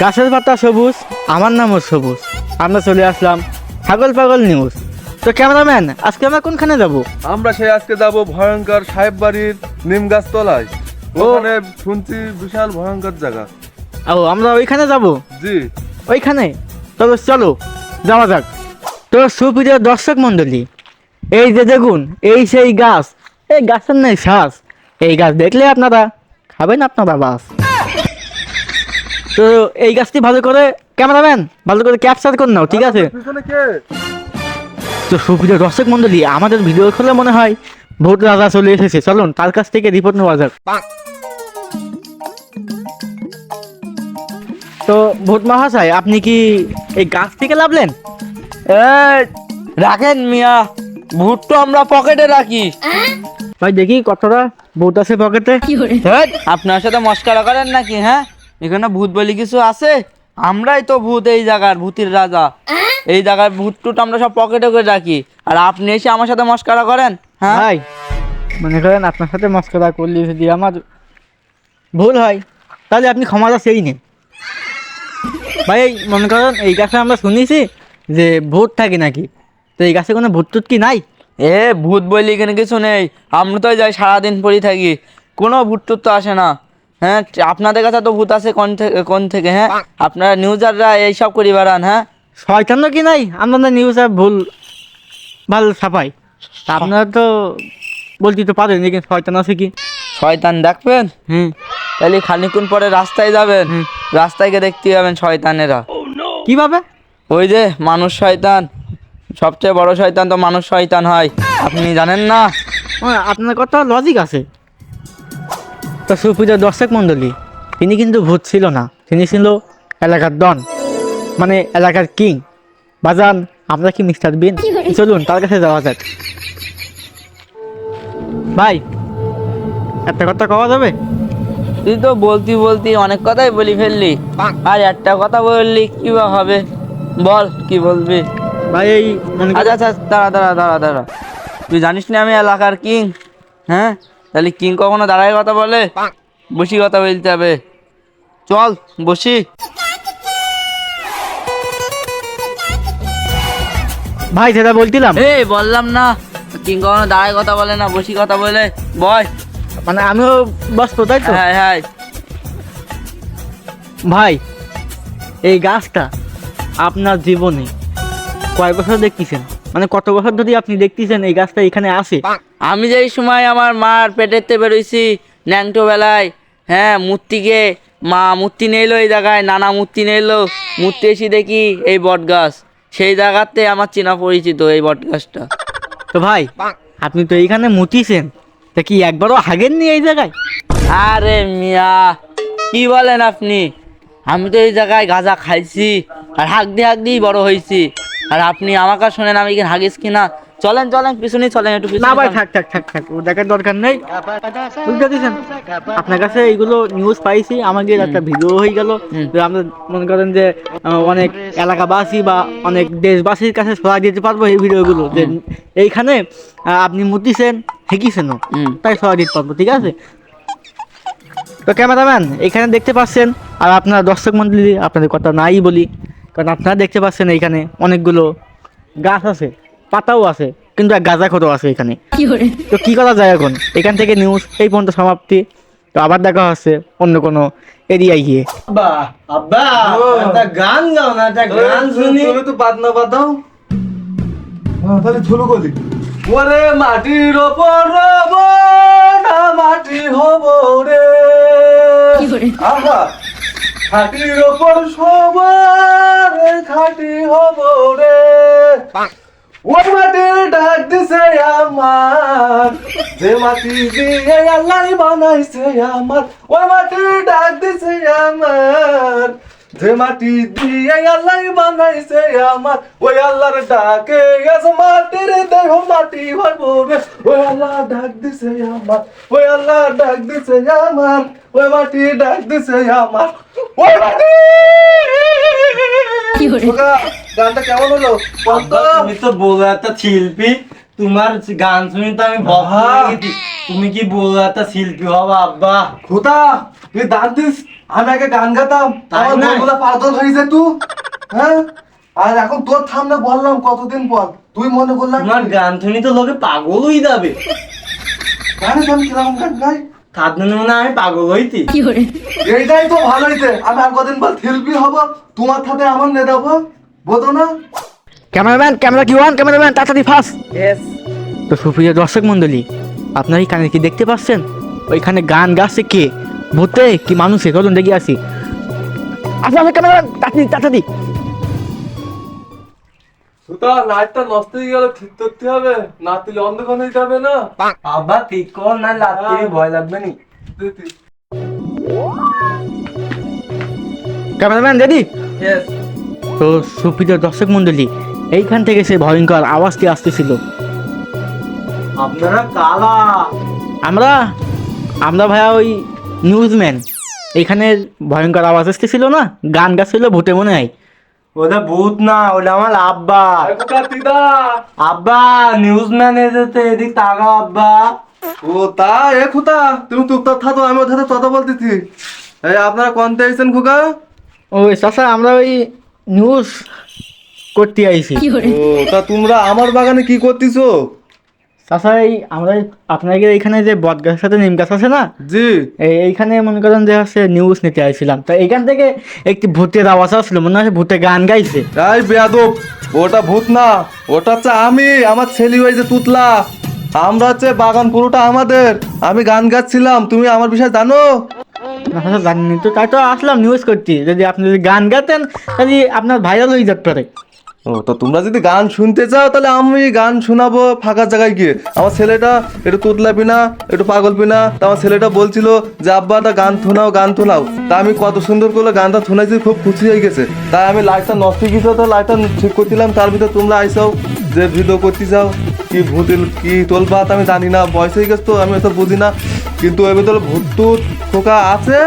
গাছের পাতা সবুজ আমার নামও সবুজ। আমরা চলে আসলাম ছাগল পাগল নিউজ তো ক্যামেরাম্যান আজকে আমরা কোনখানে যাব? আমরা সেই আজকে যাব ভয়ঙ্কর সাহেব বাড়ির নিম গাছ তলায় ওখানে শুনছি বিশাল ভয়ঙ্কর জায়গা। ও আমরা ওইখানে যাব? জি। ওইখানে? তবে চলো যাওয়া যাক। তো সুপ্রিয় দর্শক মণ্ডলী এই যে দেখুন এই সেই গাছ এই গাছের নেই শ্বাস এই গাছ দেখলে আপনারা খাবেন আপনারা বাস। তো এই গাছটি ভালো করে ক্যামেরাম্যান ভালো করে ক্যাপচার করে নাও ঠিক আছে? তো সুপ্রিয় দর্শক মণ্ডলী আমাদের ভিডিও খুলে মনে হয় ভোট রাজা চলে এসেছে। চলুন তার কাছ থেকে রিপোর্ট নেওয়া যাক। তো ভোট মহাশয় আপনি কি এই গাছ থেকে লাভলেন? রাখেন মিয়া ভুট তো আমরা পকেটে রাখি। ভাই দেখি কতটা ভোট আছে পকেটে। আপনার সাথে মস্কারা করেন নাকি হ্যাঁ? এখানে ভূত বলি কিছু আছে? আমরাই তো ভূত এই জায়গার ভূতের রাজা। এই জায়গার ভূত টুট আমরা সব পকেটে করে রাখি। আর আপনি এসে আমার সাথে মস্কারা করেন হ্যাঁ? ভাই মনে করেন আপনার সাথে মস্করা করলে যদি আমার ভুল হয় তাহলে আপনি ক্ষমাটা সেই নেন। ভাই এই মনে করেন এই গাছে আমরা শুনেছি যে ভোট থাকে নাকি? তো এই গাছে কোনো ভূত টুত কি নাই? এ ভূত বলি এখানে কিছু নেই। আমরা তো যাই সারাদিন পড়ি থাকি। কোনো ভূত টুত তো আসে না। হ্যাঁ আপনাদের কাছে তো ভূত আছে কোন থেকে কোন থেকে হ্যাঁ? আপনারা নিউজাররা এইসব করি বেড়ান হ্যাঁ? শয়তান তো কি নাই? আপনাদের নিউজে ভুল ভালো ছাপাই আপনারা তো বলতে তো পারেন কিন্তু শয়তান আছে কি? শয়তান দেখবেন? হুম। তাহলে খানিক্ষণ পরে রাস্তায় যাবেন। রাস্তায় গিয়ে দেখতে পাবেন শয়তানেরা। কীভাবে? ওই যে মানুষ শয়তান। সবচেয়ে বড় শয়তান তো মানুষ শয়তান হয়। আপনি জানেন না? আপনার কথা লজিক আছে। তো সুপ্রিয় দর্শক মণ্ডলী তিনি কিন্তু ভূত ছিল না তিনি ছিল এলাকার ডন মানে এলাকার কিং। বাজান আমরা কি মিস্টার বিন? চলুন তার কাছে যাওয়া যাক। ভাই একটা কথা কওয়া যাবে? তুই তো বলতি বলতি অনেক কথাই বলি ফেললি। আর একটা কথা বললি কি বা হবে? বল কি বলবি? ভাই এই করেন- আচ্ছা আচ্ছা দাঁড়া দাঁড়া দাঁড়া দাঁড়া। তুই জানিস না আমি এলাকার কিং? হ্যাঁ? তাহলে কিং কখনো দাঁড়ায় কথা বলে? বসি কথা বলতে হবে। চল বসি। ভাই সেটা বলছিলাম। এই বললাম না। কিং কখনো দাঁড়ায় কথা বলে না বসি কথা বলে। বয় মানে আমিও ব্যস্ত তাই তো? হ্যাঁ হ্যাঁ। ভাই এই গাছটা আপনার জীবনে কয় বছর দেখতেছেন মানে কত বছর ধরে আপনি দেখতেছেন এই গাছটা এখানে আসে আমি যেই সময় আমার মার পেটেতে বেরোইছি ন্যাংটো বেলায় হ্যাঁ মূর্তিকে মা মূর্তি নিয়ে এই জায়গায় নানা মূর্তি নিয়ে মূর্তি এসে দেখি এই বট গাছ সেই জায়গাতে আমার চেনা পরিচিত এই বট গাছটা তো ভাই আপনি তো এইখানে মুতিছেন তা কি একবারও হাগেননি এই জায়গায়? আরে মিয়া কি বলেন আপনি? আমি তো এই জায়গায় গাঁজা খাইছি আর হাক দিয়ে হাক দিয়েই বড় হয়েছি আর আপনি আমাকে শোনেন আমি কি হাগিস কিনা? চলেন চলেন পিছনে চলেন একটু না ভাই থাক থাক থাক থাক ও দেখার দরকার নেই। বুঝতে পারছেন? আপনার কাছে এইগুলো নিউজ পাইছি আমাকে একটা ভিডিও হয়ে গেল। আমরা মনে করেন যে অনেক এলাকাবাসী বা অনেক দেশবাসীর কাছে ছড়া দিতে পারব এই ভিডিওগুলো যে এইখানে আপনি মুতিছেন হেঁকিছেনও তাই ছড়া দিতে পারব ঠিক আছে? তো ক্যামেরাম্যান এখানে দেখতে পাচ্ছেন আর আপনারা দর্শক মন্ডলী আপনাদের কথা নাই বলি। কারণ আপনারা দেখতে পাচ্ছেন এইখানে অনেকগুলো গাছ আছে পাতাও আছে কিন্তু এক গাঁজা খোঁটো আছে এখানে। তো কি করা যায় এখন? এখান থেকে নিউজ এই পর্যন্ত সমাপ্তি। তো আবার দেখা হচ্ছে অন্য কোনো এরিয়ায় গিয়ে। গান গাও না একটা গান শুনি। তো বাদ না বাদাও তাহলে ঝুলু গলি ওরে মাটির ওপর রব না মাটি হব রে। আহা খাটির ওপর সবার খাটি হব রে ওই মাটির ডাক দিছে আমার। যে মাটি দিয়ে আল্লাহ বানাইছে আমার। ওই মাটির ডাক দিছে আমার। যে মাটি দিয়ে আল্লাহ বানাইছে আমার ওই আল্লাহর ডাকে গেছে মাটির দেহ মাটি হইব রে। ওই আল্লাহ ডাক দিছে আমার ওই আল্লাহ ডাক দিছে আমার ওই মাটি ডাক দিছে আমার ওই মাটি! গানটা কেমন হলো? তুমি তো বড় একটা শিল্পী তোমার গান শুনি তো আমি আহা। তুমি কি বড় একটা শিল্পী হবা আব্বা? খোদা তুই দাঁত দিস আমি আগে গান গাতাম। তাই আমার না? বন্ধুরা পাগল হয়ে যেত হ্যাঁ? আর এখন তোর সামনে বললাম কতদিন পর। তুই মনে করলাম তোমার গান শুনি তো লোকে পাগল হয়ে যাবে। গানে আমি কীরকম গান গাই তার জন্য মনে হয় আমি পাগল হইতি এইটাই তো ভালো হইতে আমি আর কদিন পর শিল্পী হব তোমার সাথে আমার নে দেবো বোঝো না? ক্যামেরাম্যান ক্যামেরা কি ওয়ান ক্যামেরাম্যান তাড়াতাড়ি ফাস্ট তো সুপ্রিয় দর্শক মণ্ডলী আপনারা এই কানে কি দেখতে পাচ্ছেন? ওইখানে গান গাছে কে? ভূতে কি মানুষে? চলুন দেখি আসি। আসলে আসলে ক্যামেরাম্যান তাড়াতাড়ি তাড়াতাড়ি। সুতা লাইটটা নষ্ট হয়ে গেল ঠিক করতে হবে। না তুই অন্ধকার হয়ে যাবে না। আবার ঠিক কর না লাগতে ভয় লাগবে নি। ক্যামেরাম্যান রেডি তো সুপ্রিয় দর্শক মণ্ডলী এইখান থেকে সে ভয়ঙ্কর আওয়াজটি আসতেছিল। আপনারা কালা আমরা আমরা ভাইয়া ওই নিউজম্যান এইখানে ভয়ঙ্কর আওয়াজ আসতেছিল না? গান গাচ্ছিল ভূতে মনে হয়। ওটা ভূত না ওটা আমার আব্বা। আব্বা নিউজ ম্যান এসেছে এদিক তাকা আব্বা। ও তা এ খুতা তুমি চুপচাপ থাকো আমি ওর সাথে কথা বলতেছি। এই আপনারা কোনতে খোকা? ওই চাষা আমরা ওই নিউজ করতে আইছি। ও তা তোমরা আমার বাগানে কি করতেছো? চাষা এই আমরা আপনাদের এইখানে যে বট গাছের সাথে নিম গাছ আছে না? জি। এইখানে মনে করেন যে হচ্ছে নিউজ নিতে আইছিলাম। তো এইখান থেকে একটি ভূতের আওয়াজ আসলো মনে হয় ভূতে গান গাইছে। এই বেয়াদব ওটা ভূত না ওটা হচ্ছে আমি আমার ছেলে হয়েছে তুতলা। আমরা হচ্ছে বাগান পুরোটা আমাদের আমি গান গাচ্ছিলাম তুমি আমার বিষয়ে জানো? না চাচা জানিনি তো তাই তো আসলাম নিউজ করতে। যদি আপনি যদি গান গাতেন তাহলে আপনার ভাইরাল হয়ে যেতে পারে। ও, তো তোমরা যদি গান শুনতে চাও, তাহলে আমি গান শোনাবো ফাঁকা জায়গায় গিয়ে। আমার ছেলেটা একটু তুতলা পিনা একটু পাগল পিনা তা আমার ছেলেটা বলছিল যে, আব্বা তা গান শোনাও গান শোনাও। তা আমি কত সুন্দর করে গানটা শোনাইছি, খুব খুশি হয়ে গেছে। তাই আমি লাইটটা নষ্ট গেছে, তো লাইটটা ঠিক করছিলাম তার ভিতরে তোমরা আইসাও, যে ভিডিও করতে চাও কি ভূতিল কি তোলবা তা আমি জানি না, বয়স হয়ে গেছে তো, আমি এত বুঝি না। কিন্তু এর ভিতরে ভূত খোকা আছে,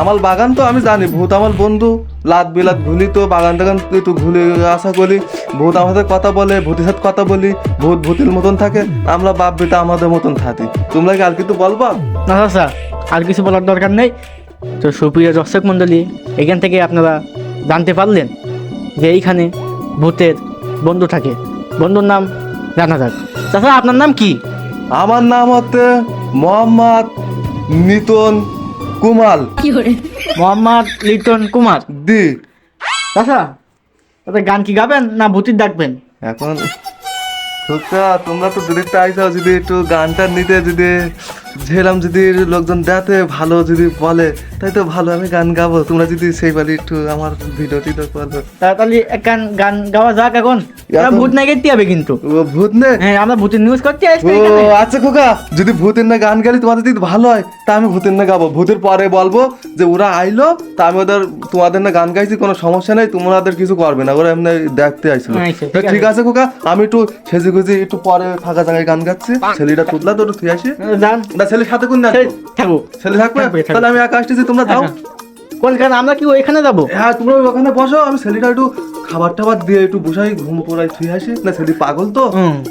আমার বাগান তো আমি জানি, ভূত আমার বন্ধু। লাত বিলাত ঘুলি তো বাগান টাগান একটু ঘুরে আসা করি। ভূত আমাদের কথা বলে ভূতের সাথে কথা বলি। ভূত ভূতের মতন থাকে আমরা বাপ বেটা আমাদের মতন থাকি। তোমরা কি আর কিছু বলবা? না চাচা আর কিছু বলার দরকার নেই। তো সুপ্রিয় দর্শক মণ্ডলী এখান থেকে আপনারা জানতে পারলেন যে এইখানে ভূতের বন্ধু থাকে। বন্ধুর নাম জানা যাক চাচা আপনার নাম কি? আমার নাম হচ্ছে মোহাম্মদ নিতন কুমাল। মোহাম্মদ লিটন কুমার। দি। চাচা তাতে গান কি গাবেন না ভূতির ডাকবেন? এখন তোমরা তো ডিরেক্ট আইসাও যদি একটু গানটা নিতে যদি। ঝেলাম যদি লোকজন দেখতে ভালো যদি বলে তাই তো ভালো আমি গান গাবো। তোমরা যদি সেই বলি একটু আমার ভিডিও টিডিও করবে তা- তাহলে এক গান গান গাওয়া যাক এখন। আমরা ভূত নাই গাইতে হবে কিন্তু। ও ভূত নে? হ্যাঁ আমরা ভূতের নিউজ করতে আসছি ও আচ্ছা খোকা যদি ভূতের না গান গালি তোমাদের যদি ভালো হয় তা আমি ভূতের না গাবো। ভূতের পরে বলব যে ওরা আইলো তা আমি ওদের তোমাদের না গান গাইছি কোনো সমস্যা নেই তোমাদের কিছু করবে না। ওরা এমনি দেখতে আইছিল আচ্ছা, ঠিক আছে খোকা আমি একটু সেজে গুজে একটু পরে ফাঁকা জায়গায় গান গাচ্ছি। ছেলেটা তুতলা তো থুয়ে আসি। যান। না ছেলের সাথে কোন ছেলে থাকবে। তাহলে আমি একা আসতেছি তোমরা যাও। আমরা কি ওইখানে যাব? হ্যাঁ তোমরা ওখানে বসো আমি ছেলেটা একটু খাবার টাবার দিয়ে একটু বসাই ঘুম পড়াই আসি। না ছেলে পাগল তো।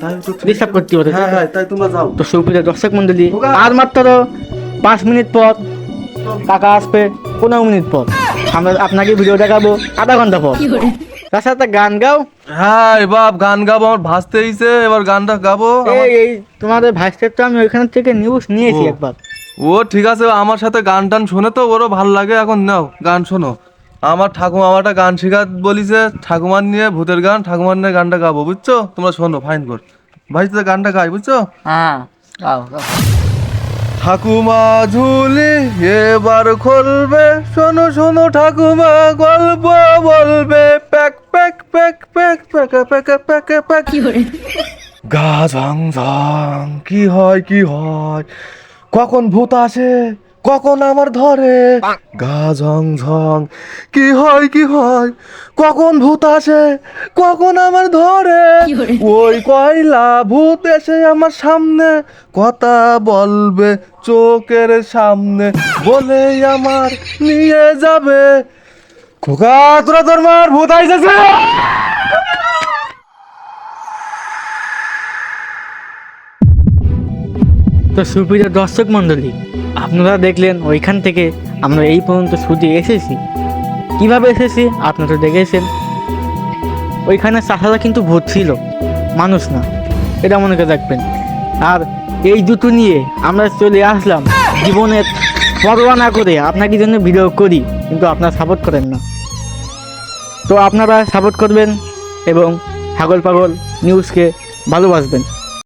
তাই একটু ডিস্টার্ব করতে হবে হ্যাঁ হ্যাঁ তাই তোমরা যাও। তো সুপ্রিয় দর্শক মন্ডলী আর মাত্র পাঁচ মিনিট পর টাকা আসবে পনেরো মিনিট পর। আমরা আপনাকে ভিডিও দেখাবো আধা ঘণ্টা পর। তার সাথে গান গাও? হ্যাঁ এবার গান গাবো আমার ভাসতে এইছে এবার গানটা গাবো। এই এই তোমাদের ভাইসের তো আমি ওইখান থেকে নিউজ নিয়েছি একবার। ও ঠিক আছে আমার সাথে গান টান শুনে তো ওরও ভালো লাগে। এখন নাও গান শোনো। আমার ঠাকুমা আমারটা গান শেখা বলিছে ঠাকুমার নিয়ে ভূতের গান ঠাকুমার নিয়ে গানটা গাবো বুঝছ? তোমরা শোনো ফাইন কর ভাই তো গানটা গাই বুঝছ? হ্যাঁ গাও গাও। ঠাকুমা ঝুলি এবার খুলবে। শোনো শোনো ঠাকুমা গল্প বলবে। প্যাক প্যাক প্যাক প্যাক প্যাক প্যাক প্যাক প্যাক। গা ঝং ঝং কি হয় কি হয়? কখন ভূত আসে কখন আমার ধরে? গা ঝং ঝং কি হয় কি হয়? কখন ভূত আসে কখন আমার ধরে? ওই কয়লা ভূত এসে আমার সামনে কথা বলবে। চোখের সামনে বলে আমার নিয়ে যাবে। খোকা, তোরা তোর মার ভূত আইসেছে? তো সুপ্রিয় দর্শক মন্ডলী আপনারা দেখলেন ওইখান থেকে আমরা এই পর্যন্ত ছুটে এসেছি। কীভাবে এসেছি আপনারা দেখেছেন? ওইখানে চাষারা কিন্তু ভূত ছিল, মানুষ না। এটা মনে করে রাখবেন। আর এই দুটো নিয়ে আমরা চলে আসলাম। জীবনের পরোয়া না করে আপনাকে জন্য ভিডিও করি, কিন্তু আপনারা সাপোর্ট করেন না। তো আপনারা সাপোর্ট করবেন এবং ছাগল পাগল নিউজকে ভালোবাসবেন।